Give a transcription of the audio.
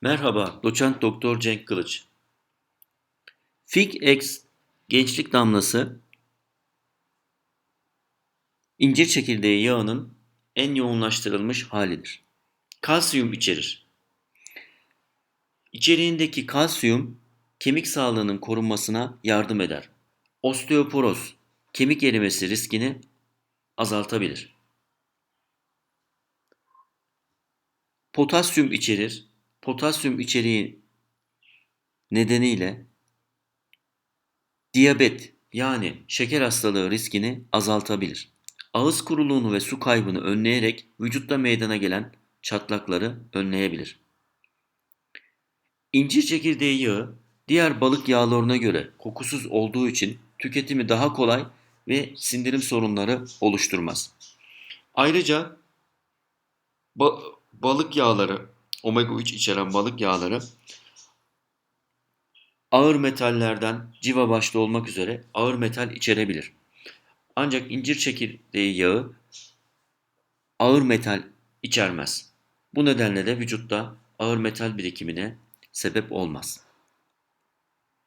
Merhaba, doçent doktor Cenk Kılıç. Fig X gençlik damlası incir çekirdeği yağının en yoğunlaştırılmış halidir. Kalsiyum içerir. İçeriğindeki kalsiyum kemik sağlığının korunmasına yardım eder. Osteoporoz, kemik erimesi riskini azaltabilir. Potasyum içerir. Potasyum içeriği nedeniyle diyabet yani şeker hastalığı riskini azaltabilir. Ağız kuruluğunu ve su kaybını önleyerek vücutta meydana gelen çatlakları önleyebilir. İncir çekirdeği yağı diğer balık yağlarına göre kokusuz olduğu için tüketimi daha kolay ve sindirim sorunları oluşturmaz. Ayrıca ba- balık yağları, omega 3 içeren balık yağları ağır metallerden civa başta olmak üzere ağır metal içerebilir. Ancak incir çekirdeği yağı ağır metal içermez. Bu nedenle de vücutta ağır metal birikimine sebep olmaz.